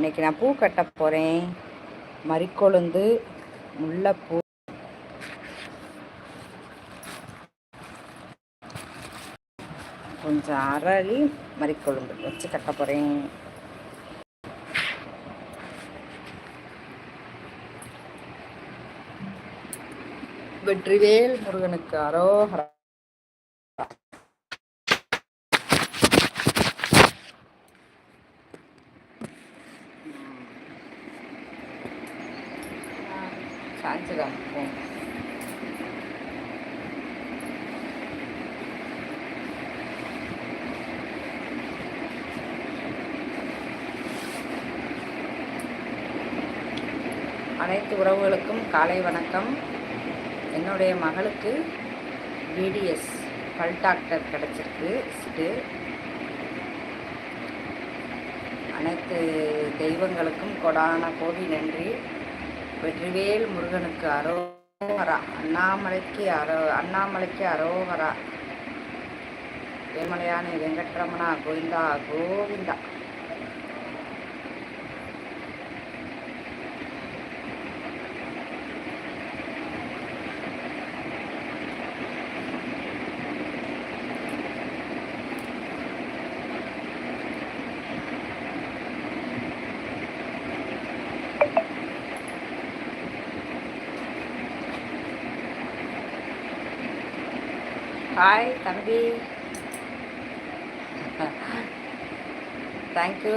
இன்னைக்கு நான் பூ கட்ட போகிறேன் மறிக்கொழுந்து முல்லைப்பூ. கொஞ்சம் அரளி மறிக்கொழுந்து வச்சு கட்ட போகிறேன் வெற்றிவேல் முருகனுக்கு அரோகரா சாஞ்சுதான் போங்க அனைத்து உறவுகளுக்கும் காலை வணக்கம். என்னுடைய மகளுக்கு பிடிஎஸ் பல் டாக்டர் கிடச்சிருக்கு சிட்டு. அனைத்து தெய்வங்களுக்கும் கொடான கோடி நன்றி. வெற்றிவேல் முருகனுக்கு அரோகரா அண்ணாமலைக்கு அரோ அண்ணாமலைக்கு அரோகரா. வேமலையான வெங்கட்ரமணா கோவிந்தா கோவிந்தா. ஹாய் தம்பி. தேங்க்யூ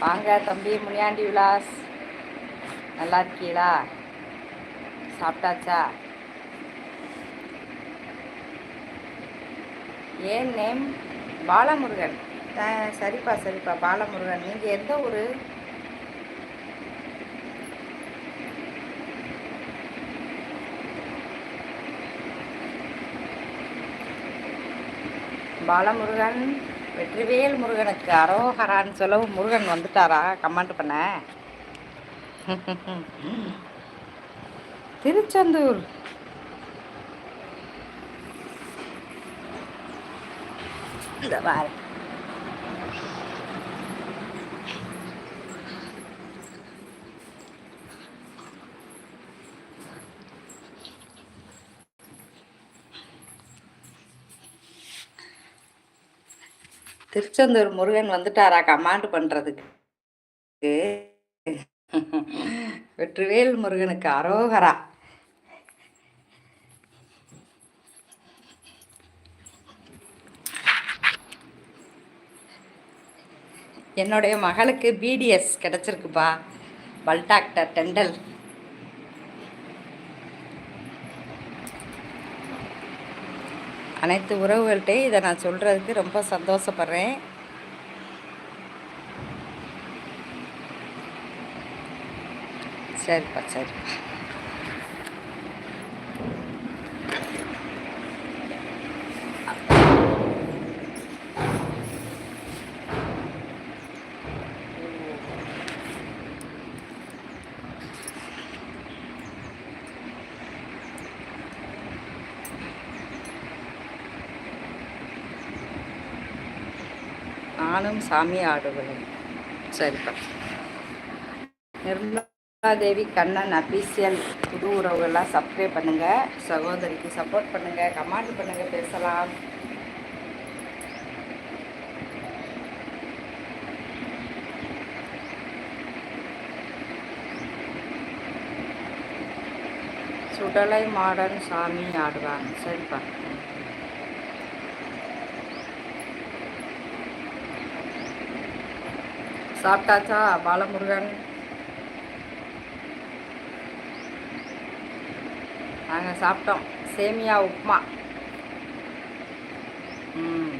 வாங்க தம்பி முனியாண்டி விலாஸ். நல்லா இருக்கீங்களா? சாப்பிட்டாச்சா? ஏன் நேம் பாலமுருகன். சரிப்பா சரிப்பா பாலமுருகன். நீங்கள் எந்த ஊர்? பாலமுருகன் வெற்றிவேல் முருகனுக்கு அரோகரான்னு சொல்லவும் முருகன் வந்துட்டாரா? கமெண்ட் பண்ண. திருச்செந்தூர். இந்த பாரு. திருச்செந்தூர் முருகன் வந்துட்டாரா கமாண்ட் பண்றதுக்கு? வெற்றிவேல் முருகனுக்கு அரோகரா. என்னுடைய மகளுக்கு பிடிஎஸ் கிடைச்சிருக்குப்பா. பல் டாக்டர் டெண்டல். அனைத்து உறவுகள்கிட்டையும் இதை நான் சொல்கிறதுக்கு ரொம்ப சந்தோஷப்படுறேன். சரிப்பா சரிப்பா. நானும் சாமி ஆடுவேன் சரிப்பா. நிர்மலா தேவி கண்ணன் அபிஷியல் புது உறவுகள்லாம் சப்ஸ்கிரைப் பண்ணுங்கள் சகோதரிக்கு சப்போர்ட் பண்ணுங்கள் கமெண்ட் பண்ணுங்கள் பேசலாம். சுடலை மாடன் சாமி ஆடுவாங்க சரிப்பா. சாப்பிட்டாச்சா? பாலமுருகன். நாங்கள் சாப்பிட்டோம். சேமியா உப்புமா. ம்.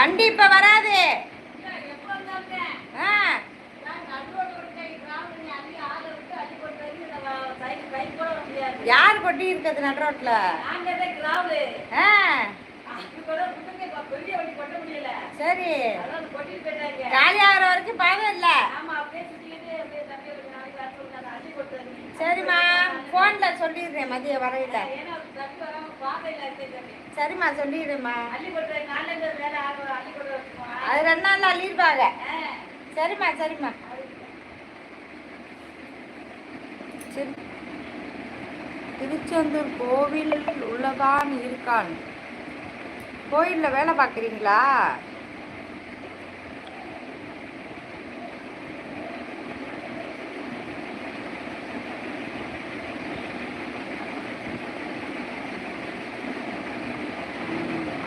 வண்டி இப்போ வராது. யார் கொட்டி இருக்குது நடு ரோட்ல? சரி. காலியாகிற வரைக்கும் பயம் இல்லை. ஃபோனில் சொல்லிடுறேன் மதியம் வரையில. சரிம்மா சொல்லிடுறேம்மா அது ரெண்டு நாள் அள்ளிருப்பாங்க சரிம்மா சரிம்மா. சரி. திருச்செந்தூர் கோவில் உள்ளதான் இருக்கான். கோயிலில் வேலை பார்க்குறீங்களா?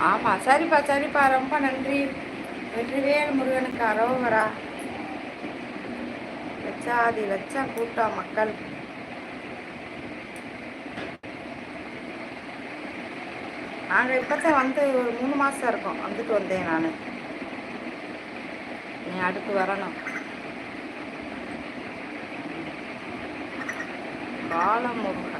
ஆமாம் சரிப்பா சரிப்பா. ரொம்ப நன்றி. வெற்றிவேல் முருகனுக்கு அரோகரா லட்சாதி லட்சம் கூட்டம் மக்கள். நாங்கள் இப்போ வந்து ஒரு மூணு மாதம் இருக்கும். வந்துட்டு வந்தேன் நான். நீ அடுத்து வரணும். பாலமுருகன்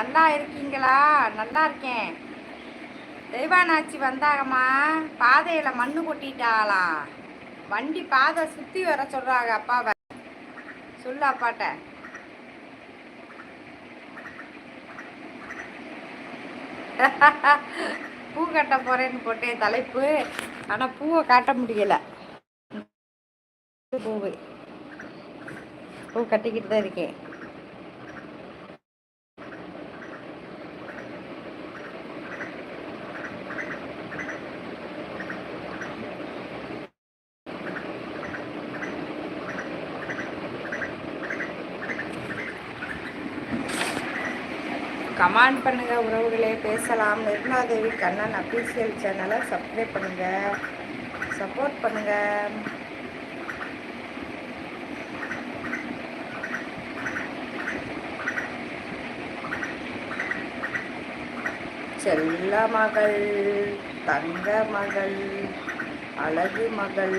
நல்லா இருக்கீங்களா? நல்லா இருக்கேன். தெய்வானாச்சி வந்தாங்கம்மா பாதையில் மண்ணு கொட்டிட்டாளாம். வண்டி பாதை சுற்றி வர சொல்கிறாங்க அப்பாவை. சொல்லு அப்பாட்ட. பூ கட்ட போகிறேன்னு போட்டேன் தலைப்பு. ஆனால் பூவை காட்ட முடியலை. பூவு பூ கட்டிக்கிட்டு தான் இருக்கேன். கமெண்ட் பண்ணுங்க உறவுகளே பேசலாம். நிர்மலாதேவி கண்ணன் அஃபீஷியல் சேனலை சப்ஸ்கிரைப் பண்ணுங்க. சப்போர்ட் பண்ணுங்க. செல்ல மகள் தங்க மகள் அழகு மகள்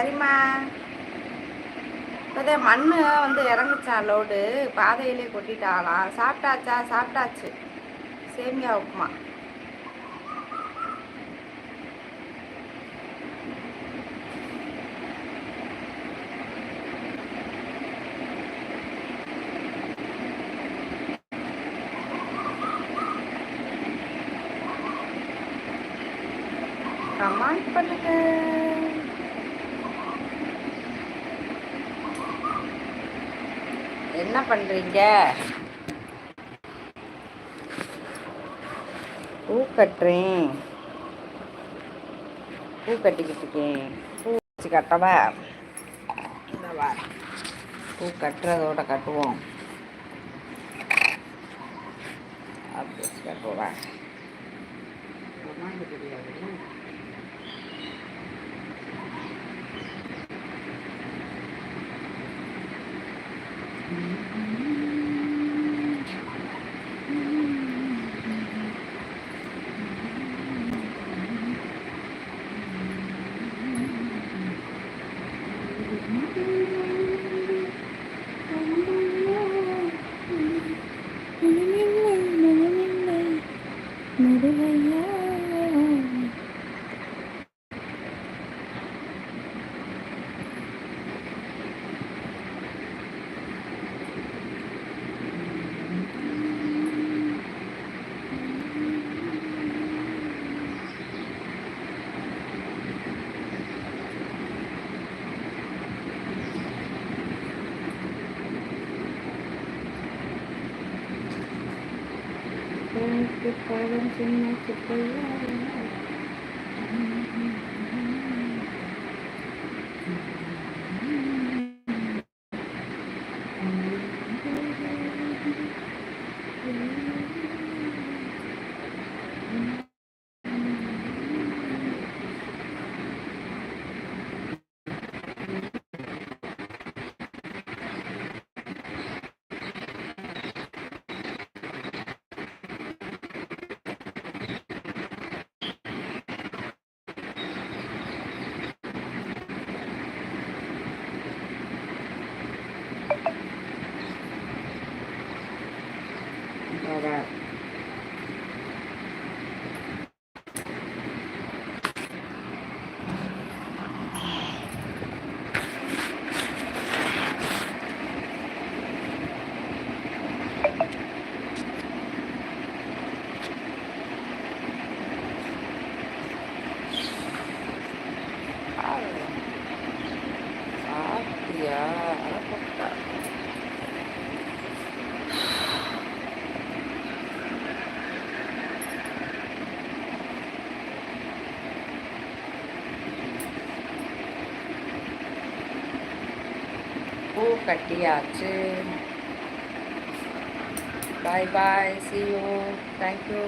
சரிம்மா. இப்போதே மண் வந்து இறங்குச்சான் லோடு? பாதையிலே கொட்டிட்டாலாம் சாப்பிட்டாச்சா? சாப்பிட்டாச்சு. சேமியா உப்புமா. கமெண்ட் பண்ணுங்க. என்ன பண்ணுறீங்க பூ கட்டுறேன். பூ கட்டிக்கிட்டு இருக்கேன். பூ வச்சு கட்டவா. இந்த பூ கட்டுறதோட கட்டுவோம். அப்படி வச்சு கட்டுவோம். I'm them, so you know, you. കട്ടിയാച്ച് bye bye see you thank you